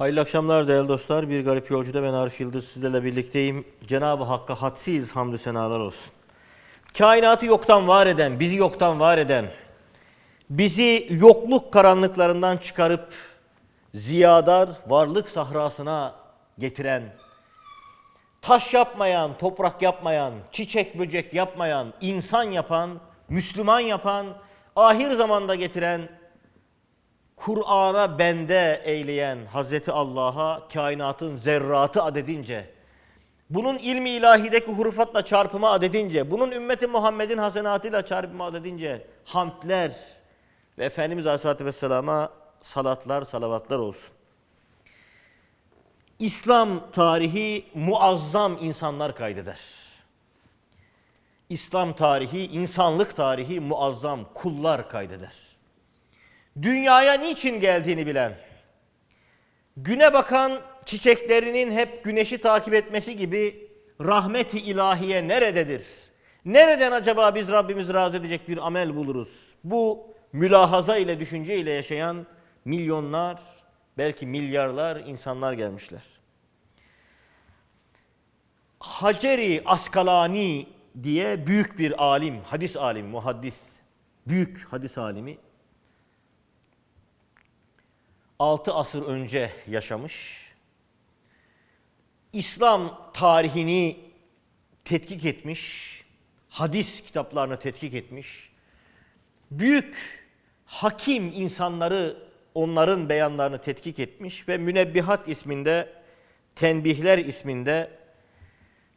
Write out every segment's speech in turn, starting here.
Hayırlı akşamlar değerli dostlar. Bir garip yolcuda ben Arif Yıldız sizlerle birlikteyim. Cenab-ı Hakk'a hadsiz hamdü senalar olsun. Kainatı yoktan var eden, bizi yoktan var eden, bizi yokluk karanlıklarından çıkarıp ziyadar varlık sahrasına getiren, taş yapmayan, toprak yapmayan, çiçek böcek yapmayan, insan yapan, Müslüman yapan, ahir zamanda getiren, Kur'an'a bende eyleyen Hazreti Allah'a kainatın zerratı adedince, bunun ilmi ilahideki hurufatla çarpımı adedince, bunun ümmeti Muhammed'in hasenatıyla çarpımı adedince hamdler ve Efendimiz Aleyhisselatü Vesselam'a salatlar, salavatlar olsun. İslam tarihi muazzam insanlar kaydeder. İslam tarihi, insanlık tarihi muazzam kullar kaydeder. Dünyaya niçin geldiğini bilen, güne bakan çiçeklerinin hep güneşi takip etmesi gibi rahmeti ilahiye nerededir? Nereden acaba biz Rabbimizi razı edecek bir amel buluruz? Bu mülahaza ile, düşünce ile yaşayan milyonlar, belki milyarlar insanlar gelmişler. Haceri Askalani diye büyük bir alim, hadis alimi, muhaddis, büyük hadis alimi 6 asır önce yaşamış. İslam tarihini tetkik etmiş, hadis kitaplarını tetkik etmiş. Büyük hakim insanları onların beyanlarını tetkik etmiş ve Münebbihat isminde, Tenbihler isminde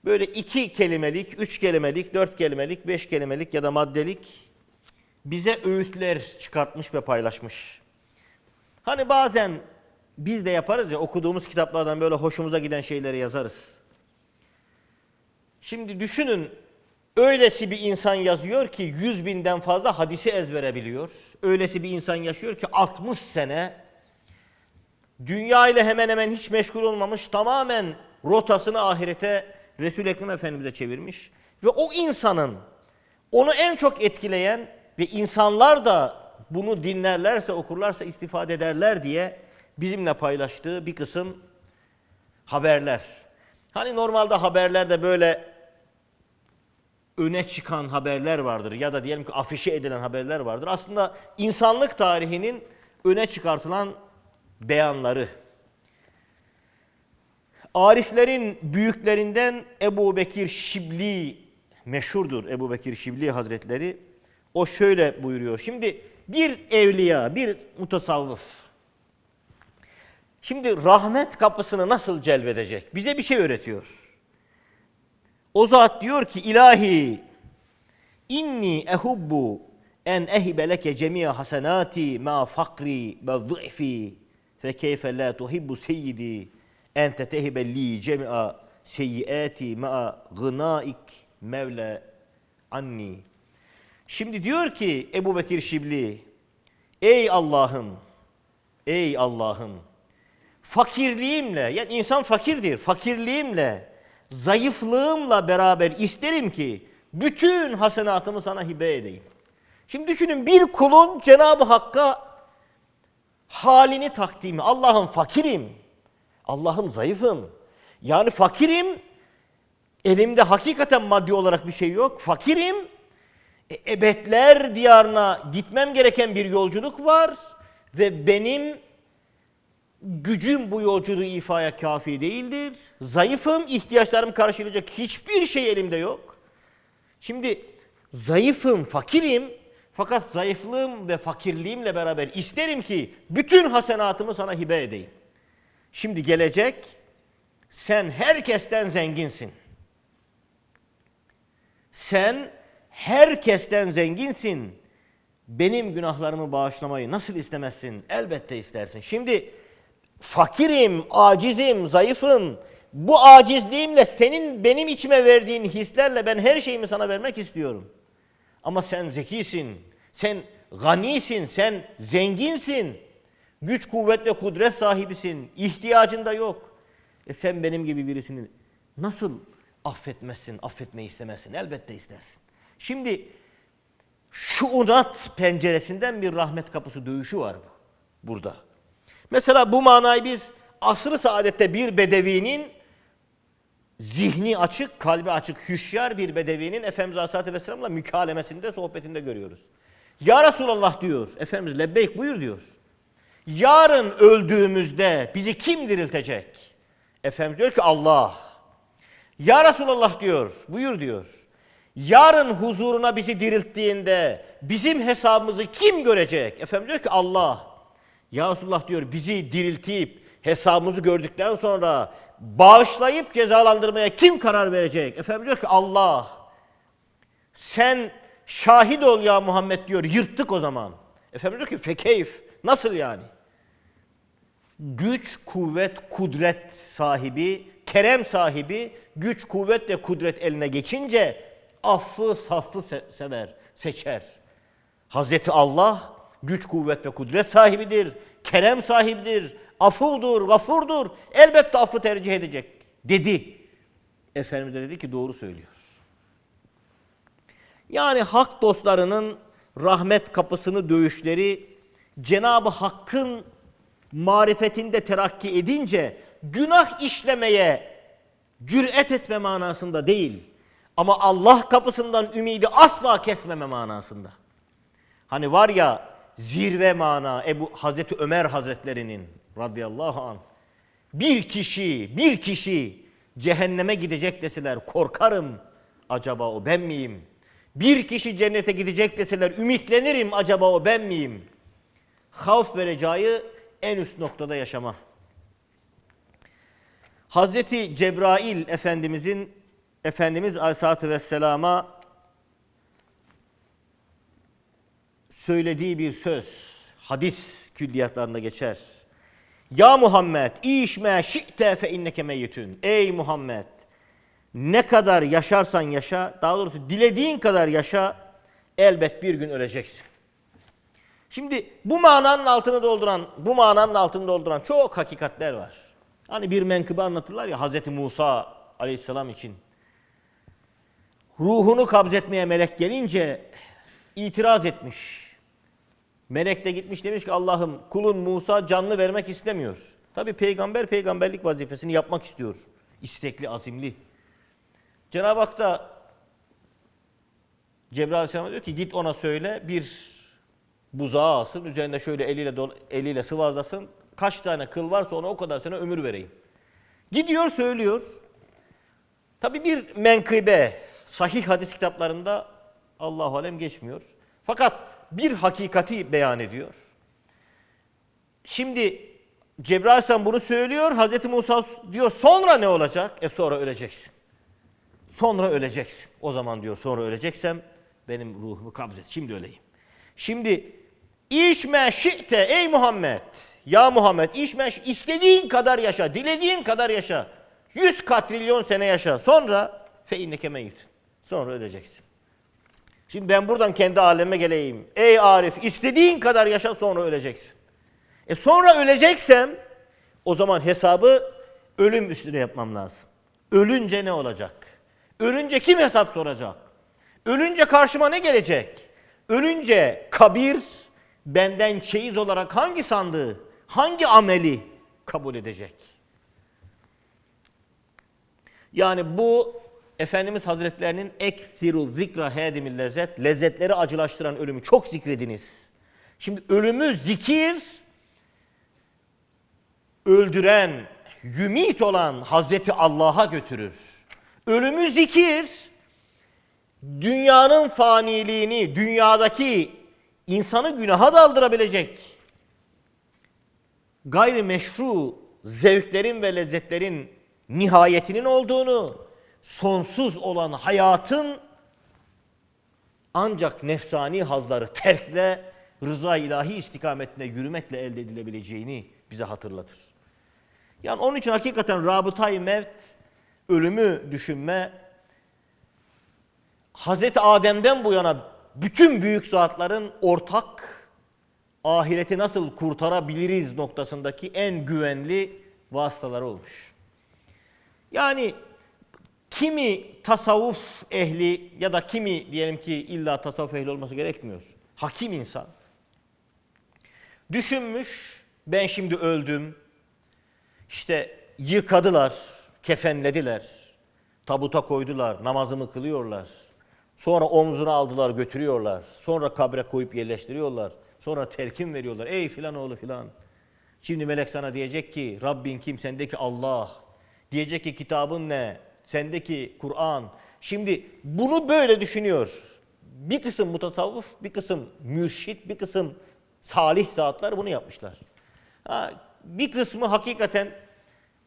böyle iki kelimelik, üç kelimelik, dört kelimelik, beş kelimelik ya da maddelik bize öğütler çıkartmış ve paylaşmış. Hani bazen biz de yaparız ya okuduğumuz kitaplardan böyle hoşumuza giden şeyleri yazarız. Şimdi düşünün öylesi bir insan yazıyor ki yüz binden fazla hadisi ezbere biliyor. Öylesi bir insan yaşıyor ki 60 sene dünya ile hemen hemen hiç meşgul olmamış tamamen rotasını ahirete Resul-i Ekrem Efendimiz'e çevirmiş. Ve o insanın onu en çok etkileyen ve insanlar da bunu dinlerlerse, okurlarsa istifade ederler diye bizimle paylaştığı bir kısım haberler. Hani normalde haberlerde böyle öne çıkan haberler vardır ya da diyelim ki afişe edilen haberler vardır. Aslında insanlık tarihinin öne çıkartılan beyanları. Ariflerin büyüklerinden Ebu Bekir Şibli meşhurdur Ebu Bekir Şibli Hazretleri. O şöyle buyuruyor. Şimdi bir evliya, bir mutasavvıf. Şimdi rahmet kapısını nasıl celbedecek? Bize bir şey öğretiyor. O zat diyor ki ilahi inni ehubbu en ehibe leke cemi'a hasenati ma fakri ve zı'fi fe keyfe la tuhibbu seyyidi en tetehibe li cemi'a seyyiati ma gınaik mevle anni. Şimdi diyor ki Ebu Bekir Şibli, ey Allah'ım, ey Allah'ım, fakirliğimle, yani insan fakirdir, fakirliğimle, zayıflığımla beraber isterim ki bütün hasenatımı sana hibe edeyim. Şimdi düşünün bir kulun Cenab-ı Hakk'a halini takdimi. Allah'ım fakirim, Allah'ım zayıfım. Yani fakirim, elimde hakikaten maddi olarak bir şey yok. Fakirim, e, ebedler diyarına gitmem gereken bir yolculuk var ve benim gücüm bu yolculuğu ifaya kafi değildir. Zayıfım, ihtiyaçlarımı karşılayacak hiçbir şey elimde yok. Şimdi zayıfım, fakirim fakat zayıflığım ve fakirliğimle beraber isterim ki bütün hasenatımı sana hibe edeyim. Şimdi gelecek, sen herkesten zenginsin. Sen herkesten zenginsin. Benim günahlarımı bağışlamayı nasıl istemezsin? Elbette istersin. Şimdi fakirim, acizim, zayıfım. Bu acizliğimle senin benim içime verdiğin hislerle ben her şeyimi sana vermek istiyorum. Ama sen zekisin, sen ganisin, sen zenginsin. Güç, kuvvet ve kudret sahibisin. İhtiyacın da yok. E sen benim gibi birisini nasıl affetmezsin, affetmeyi istemezsin? Elbette istersin. Şimdi şuunat penceresinden bir rahmet kapısı dövüşü var bu, burada. Mesela bu manayı biz asrı saadette bir bedevinin zihni açık, kalbi açık, hüşyar bir bedevinin Efendimiz Aleyhisselatü Vesselam'la mükalemesinde, sohbetinde görüyoruz. Ya Resulallah diyor, Efendimiz lebbeyk buyur diyor. Yarın öldüğümüzde bizi kim diriltecek? Efendimiz diyor ki Allah. Ya Resulallah diyor, buyur diyor. Yarın huzuruna bizi dirilttiğinde bizim hesabımızı kim görecek? Efendimiz diyor ki Allah. Ya Resulullah diyor bizi diriltip hesabımızı gördükten sonra bağışlayıp cezalandırmaya kim karar verecek? Efendimiz diyor ki Allah. Sen şahit ol ya Muhammed diyor. Yırttık o zaman. Efendimiz diyor ki fekeyf. Nasıl yani? Güç, kuvvet, kudret sahibi, kerem sahibi güç, kuvvet ve kudret eline geçince affı, saffı se- sever, seçer. Hazreti Allah güç, kuvvet ve kudret sahibidir. Kerem sahibidir. Afudur, gafurdur. Elbette affı tercih edecek dedi. Efendimiz de dedi ki doğru söylüyor. Yani hak dostlarının rahmet kapısını dövüşleri Cenab-ı Hakk'ın marifetinde terakki edince günah işlemeye cüret etme manasında değil. Ama Allah kapısından ümidi asla kesmeme manasında. Hani var ya zirve mana Ebu Hazreti Ömer Hazretlerinin radıyallahu anh bir kişi bir kişi cehenneme gidecek deseler korkarım acaba o ben miyim? Bir kişi cennete gidecek deseler ümitlenirim acaba o ben miyim? Havf ve recayı en üst noktada yaşama. Hazreti Cebrail Efendimizin Efendimiz Aleyhisselatü Vesselam'a söylediği bir söz, hadis külliyatlarında geçer. Ya Muhammed, işme şi'te fe inneke meyyitün. Ey Muhammed, ne kadar yaşarsan yaşa, daha doğrusu dilediğin kadar yaşa, elbet bir gün öleceksin. Şimdi bu mananın altını dolduran, bu mananın altını dolduran çok hakikatler var. Hani bir menkıbe anlatırlar ya Hazreti Musa aleyhisselam için. Ruhunu kabzetmeye melek gelince itiraz etmiş. Melek de gitmiş demiş ki Allah'ım kulun Musa canlı vermek istemiyor. Tabi peygamber peygamberlik vazifesini yapmak istiyor. İstekli, azimli. Cenab-ı Hak da Cebrail Aleyhisselam diyor ki git ona söyle bir buzağı alsın. Üzerinde şöyle eliyle, dol- eliyle sıvazlasın. Kaç tane kıl varsa ona o kadar sana ömür vereyim. Gidiyor söylüyor. Tabi bir menkıbe sahih hadis kitaplarında Allahu alem geçmiyor. Fakat bir hakikati beyan ediyor. Şimdi Cebrail Aleyhisselam bunu söylüyor. Hazreti Musa diyor sonra ne olacak? E sonra öleceksin. Sonra öleceksin. O zaman diyor sonra öleceksem benim ruhumu kabzet. Şimdi öleyim. Şimdi işme şi'te ey Muhammed. Ya Muhammed işme istediğin kadar yaşa. Dilediğin kadar yaşa. Yüz katrilyon sene yaşa. Sonra fe inneke meyyit. Sonra öleceksin. Şimdi ben buradan kendi aleme geleyim. Ey Arif istediğin kadar yaşa sonra öleceksin. E sonra öleceksem o zaman hesabı ölüm üstüne yapmam lazım. Ölünce ne olacak? Ölünce kim hesap soracak? Ölünce karşıma ne gelecek? Ölünce kabir benden çeyiz olarak hangi sandığı, hangi ameli kabul edecek? Yani bu Efendimiz Hazretlerinin eksiru zikra hedimil lezzet, lezzetleri acılaştıran ölümü çok zikrediniz. Şimdi ölümü zikir, öldüren, yümit olan Hazreti Allah'a götürür. Ölümü zikir, dünyanın faniliğini, dünyadaki insanı günaha daldırabilecek gayri meşru zevklerin ve lezzetlerin nihayetinin olduğunu, sonsuz olan hayatın ancak nefsani hazları terkle, rıza ilahi istikametine yürümekle elde edilebileceğini bize hatırlatır. Yani onun için hakikaten rabıtayı mevt, ölümü düşünme, Hazreti Adem'den bu yana bütün büyük zatların ortak ahireti nasıl kurtarabiliriz noktasındaki en güvenli vasıtaları olmuş. Yani kimi tasavvuf ehli ya da kimi diyelim ki illa tasavvuf ehli olması gerekmiyor. Hakim insan. Düşünmüş ben şimdi öldüm. İşte yıkadılar, kefenlediler, tabuta koydular, namazımı kılıyorlar. Sonra omzuna aldılar, götürüyorlar. Sonra kabre koyup yerleştiriyorlar. Sonra telkin veriyorlar. Ey filan oğlu filan. Şimdi melek sana diyecek ki Rabbin kim? Sendeki Allah. Diyecek ki kitabın ne? Sendeki Kur'an. Şimdi bunu böyle düşünüyor. Bir kısım mutasavvıf, bir kısım mürşit, bir kısım salih zatlar bunu yapmışlar. Ha, bir kısmı hakikaten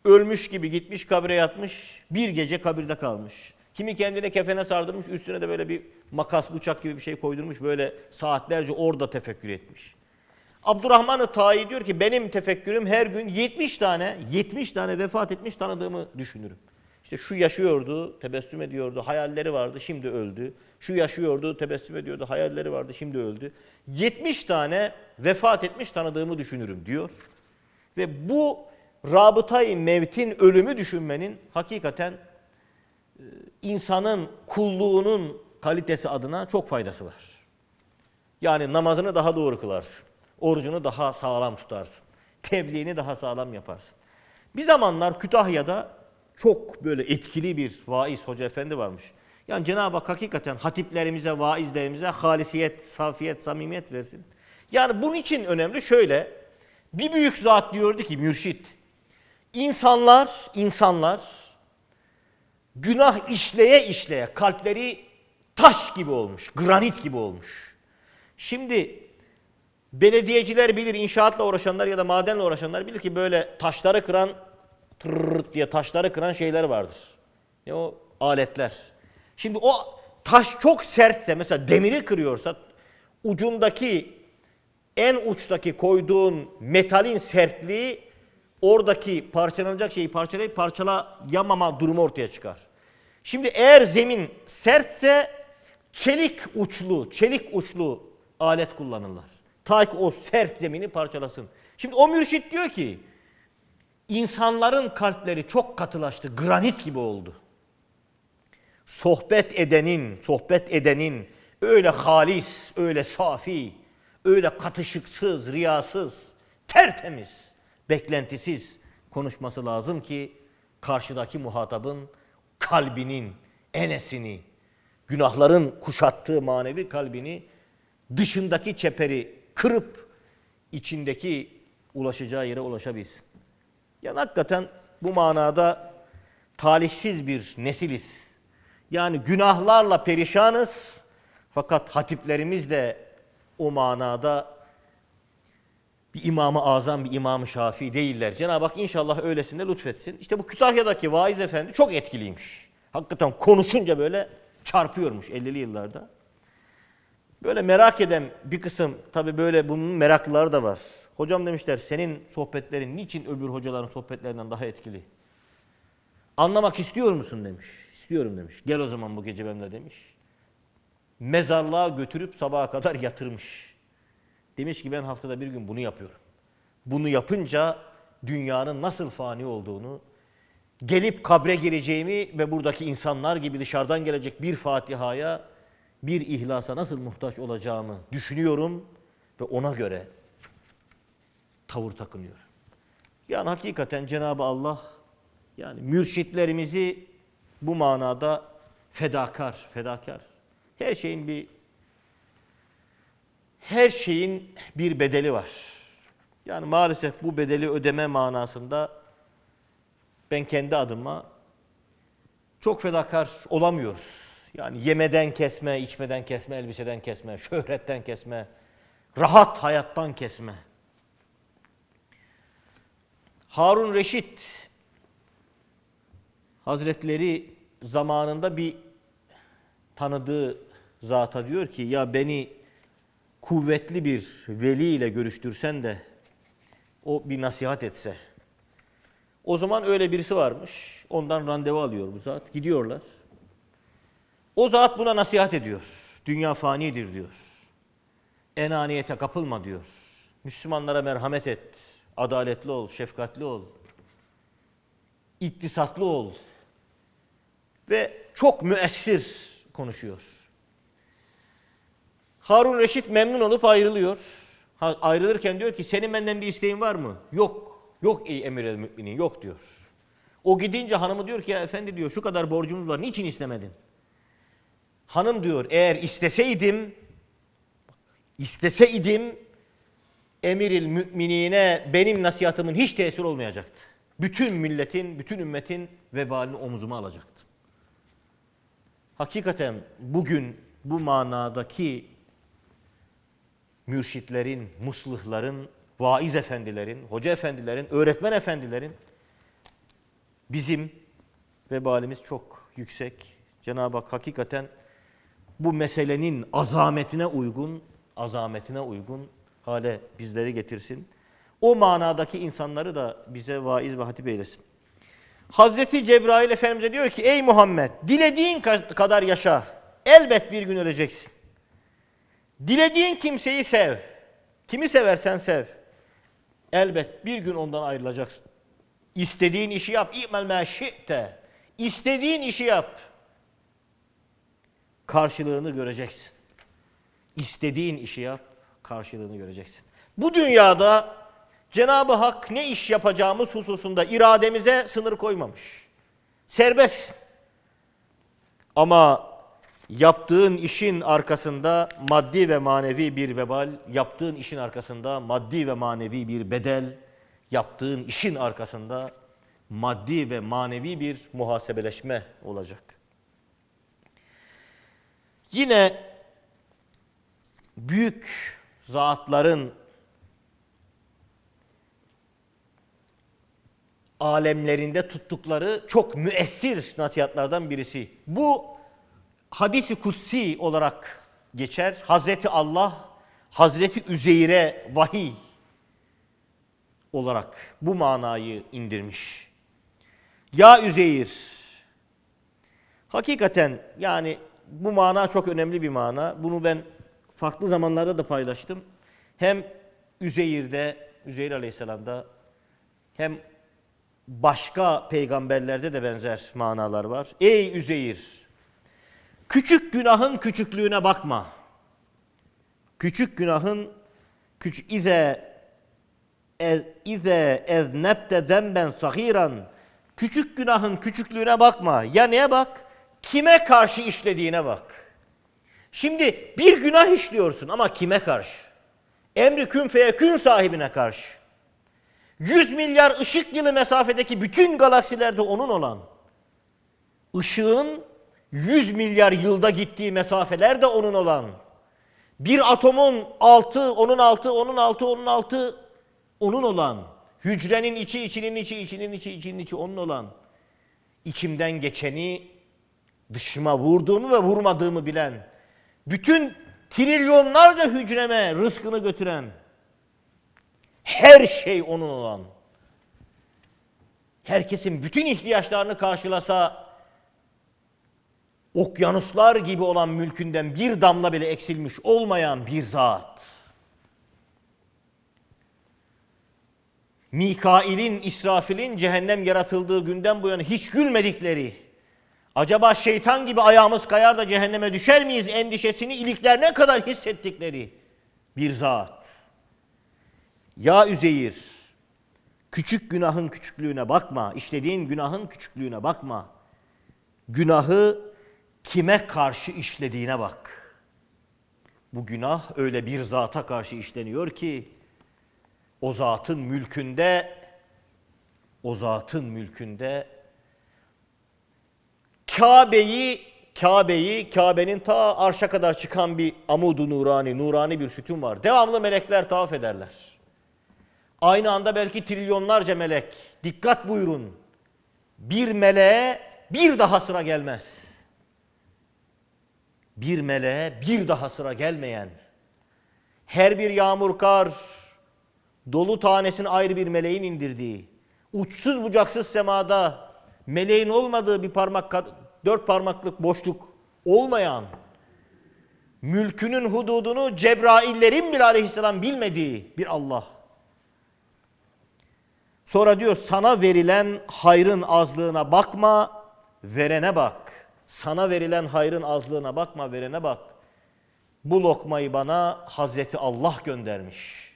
ölmüş gibi gitmiş kabre yatmış, bir gece kabirde kalmış. Kimi kendine kefene sardırmış, üstüne de böyle bir makas, bıçak gibi bir şey koydurmuş, böyle saatlerce orada tefekkür etmiş. Abdurrahman-ı Tayi diyor ki benim tefekkürüm her gün 70 tane, 70 tane vefat etmiş tanıdığımı düşünürüm. İşte şu yaşıyordu, tebessüm ediyordu, hayalleri vardı, şimdi öldü. Şu yaşıyordu, tebessüm ediyordu, hayalleri vardı, şimdi öldü. 70 tane vefat etmiş tanıdığımı düşünürüm diyor. Ve bu rabıtayı mevtin ölümü düşünmenin hakikaten e, insanın kulluğunun kalitesi adına çok faydası var. Yani namazını daha doğru kılarsın. Orucunu daha sağlam tutarsın. Tebliğini daha sağlam yaparsın. Bir zamanlar Kütahya'da çok böyle etkili bir vaiz hoca efendi varmış. Yani Cenab-ı Hak hakikaten hatiplerimize, vaizlerimize halisiyet, safiyet, samimiyet versin. Yani bunun için önemli şöyle. Bir büyük zat diyordu ki mürşit. İnsanlar, insanlar günah işleye işleye kalpleri taş gibi olmuş, granit gibi olmuş. Şimdi belediyeciler bilir, inşaatla uğraşanlar ya da madenle uğraşanlar bilir ki böyle taşları kıran tırırt diye taşları kıran şeyler vardır. Ne o aletler. Şimdi o taş çok sertse mesela demiri kırıyorsa ucundaki en uçtaki koyduğun metalin sertliği oradaki parçalanacak şeyi parçalayıp parçalayamama durumu ortaya çıkar. Şimdi eğer zemin sertse çelik uçlu, çelik uçlu alet kullanırlar. Ta ki o sert zemini parçalasın. Şimdi o mürşit diyor ki insanların kalpleri çok katılaştı, granit gibi oldu. Sohbet edenin, sohbet edenin öyle halis, öyle safi, öyle katışıksız, riyasız, tertemiz, beklentisiz konuşması lazım ki karşıdaki muhatabın kalbinin enesini, günahların kuşattığı manevi kalbini dışındaki çeperi kırıp içindeki ulaşacağı yere ulaşabilsin. Yani hakikaten bu manada talihsiz bir nesiliz. Yani günahlarla perişanız fakat hatiplerimiz de o manada bir İmam-ı Azam, bir İmam-ı Şafii değiller. Cenab-ı Hak inşallah öylesine lütfetsin. İşte bu Kütahya'daki vaiz efendi çok etkiliymiş. Hakikaten konuşunca böyle çarpıyormuş 50'li yıllarda. Böyle merak eden bir kısım, tabi böyle bunun meraklıları da var. Hocam demişler senin sohbetlerin niçin öbür hocaların sohbetlerinden daha etkili? Anlamak istiyor musun demiş. İstiyorum demiş. Gel o zaman bu gece benimle demiş. Mezarlığa götürüp sabaha kadar yatırmış. Demiş ki ben haftada bir gün bunu yapıyorum. Bunu yapınca dünyanın nasıl fani olduğunu, gelip kabre gireceğimi ve buradaki insanlar gibi dışarıdan gelecek bir Fatiha'ya, bir ihlasa nasıl muhtaç olacağımı düşünüyorum ve ona göre tavır takınıyorum. Yani hakikaten Cenab-ı Allah yani mürşitlerimizi bu manada fedakar, fedakar. Her şeyin bir her şeyin bir bedeli var. Yani maalesef bu bedeli ödeme manasında ben kendi adıma çok fedakar olamıyoruz. Yani yemeden kesme, içmeden kesme, elbiseden kesme, şöhretten kesme, rahat hayattan kesme. Harun Reşit Hazretleri zamanında bir tanıdığı zata diyor ki ya beni kuvvetli bir veli ile görüştürsen de o bir nasihat etse. O zaman öyle birisi varmış. Ondan randevu alıyor bu zat. Gidiyorlar. O zat buna nasihat ediyor. Dünya fanidir diyor. Enaniyete kapılma diyor. Müslümanlara merhamet et. Adaletli ol, şefkatli ol. İktisatlı ol. Ve çok müessir konuşuyor. Harun Reşit memnun olup ayrılıyor. Ha, ayrılırken diyor ki senin benden bir isteğin var mı? Yok. Yok ey emir el müminin yok diyor. O gidince hanımı diyor ki ya efendi diyor şu kadar borcumuz var niçin istemedin? Hanım diyor eğer isteseydim isteseydim emiril müminine benim nasihatımın hiç tesir olmayacaktı. Bütün milletin, bütün ümmetin vebalini omuzuma alacaktım. Hakikaten bugün bu manadaki mürşitlerin, muslihların, vaiz efendilerin, hoca efendilerin, öğretmen efendilerin bizim vebalimiz çok yüksek. Cenab-ı Hak hakikaten bu meselenin azametine uygun, azametine uygun hale bizleri getirsin. O manadaki insanları da bize vaiz ve hatip eylesin. Hazreti Cebrail Efendimiz'e diyor ki ey Muhammed dilediğin ka- kadar yaşa. Elbet bir gün öleceksin. Dilediğin kimseyi sev. Kimi seversen sev. Elbet bir gün ondan ayrılacaksın. İstediğin işi yap. İ'mel mâ. İstediğin işi yap. Karşılığını göreceksin. İstediğin işi yap. Karşılığını göreceksin. Bu dünyada Cenab-ı Hak ne iş yapacağımız hususunda irademize sınır koymamış. Serbest. Ama yaptığın işin arkasında maddi ve manevi bir vebal, yaptığın işin arkasında maddi ve manevi bir bedel, yaptığın işin arkasında maddi ve manevi bir muhasebeleşme olacak. Yine büyük zatların alemlerinde tuttukları çok müessir nasihatlardan birisi. Bu hadisi kutsi olarak geçer. Hazreti Allah, Hazreti Üzeyr'e vahiy olarak bu manayı indirmiş. Ya Üzeyir, hakikaten yani bu mana çok önemli bir mana. Bunu ben farklı zamanlarda da paylaştım. Hem Üzeyr'de, Üzeyr Aleyhisselam'da hem başka peygamberlerde de benzer manalar var. Ey Üzeyir! Küçük günahın küçüklüğüne bakma. Küçük günahın küçük ize ez, ize eznebte zemben sahiran küçük günahın küçüklüğüne bakma. Ya neye bak? Kime karşı işlediğine bak. Şimdi bir günah işliyorsun ama kime karşı? Emri kün feyekün sahibine karşı. 100 milyar ışık yılı mesafedeki bütün galaksilerde onun olan, ışığın 100 milyar yılda gittiği mesafeler de onun olan, bir atomun altı, onun altı, onun altı, onun altı, onun olan, hücrenin içi, içinin içi, içinin içi, içinin içi onun olan, içimden geçeni dışıma vurduğumu ve vurmadığımı bilen, bütün trilyonlarca hücreme rızkını götüren, her şey onun olan, herkesin bütün ihtiyaçlarını karşılasa, okyanuslar gibi olan mülkünden bir damla bile eksilmiş olmayan bir zat. Mikail'in, İsrafil'in cehennem yaratıldığı günden bu yana hiç gülmedikleri, acaba şeytan gibi ayağımız kayar da cehenneme düşer miyiz endişesini iliklerine kadar hissettikleri bir zat. Ya Üzeyir, küçük günahın küçüklüğüne bakma, işlediğin günahın küçüklüğüne bakma. Günahı kime karşı işlediğine bak. Bu günah öyle bir zata karşı işleniyor ki o zatın mülkünde o zatın mülkünde Kabe'yi Kabe'yi Kabe'nin ta arşa kadar çıkan bir amudu nurani, nurani bir sütun var. Devamlı melekler tavaf ederler. Aynı anda belki trilyonlarca melek. Dikkat buyurun. Bir meleğe bir daha sıra gelmez. Bir meleğe bir daha sıra gelmeyen, her bir yağmur kar, dolu tanesini ayrı bir meleğin indirdiği, uçsuz bucaksız semada meleğin olmadığı bir parmak, dört parmaklık boşluk olmayan, mülkünün hududunu Cebraillerin bile aleyhisselam bilmediği bir Allah. Sonra diyor sana verilen hayrın azlığına bakma, verene bak. Sana verilen hayrın azlığına bakma, verene bak. Bu lokmayı bana Hazreti Allah göndermiş.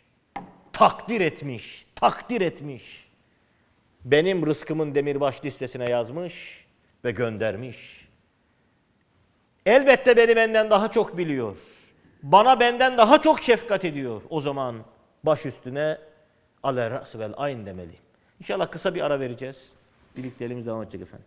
Takdir etmiş, takdir etmiş. benim rızkımın demirbaş listesine yazmış ve göndermiş. Elbette beni benden daha çok biliyor. Bana benden daha çok şefkat ediyor. O zaman baş üstüne ale ra's ayn demeliyim. İnşallah kısa bir ara vereceğiz. Birlikte elimiz devam edecek efendim.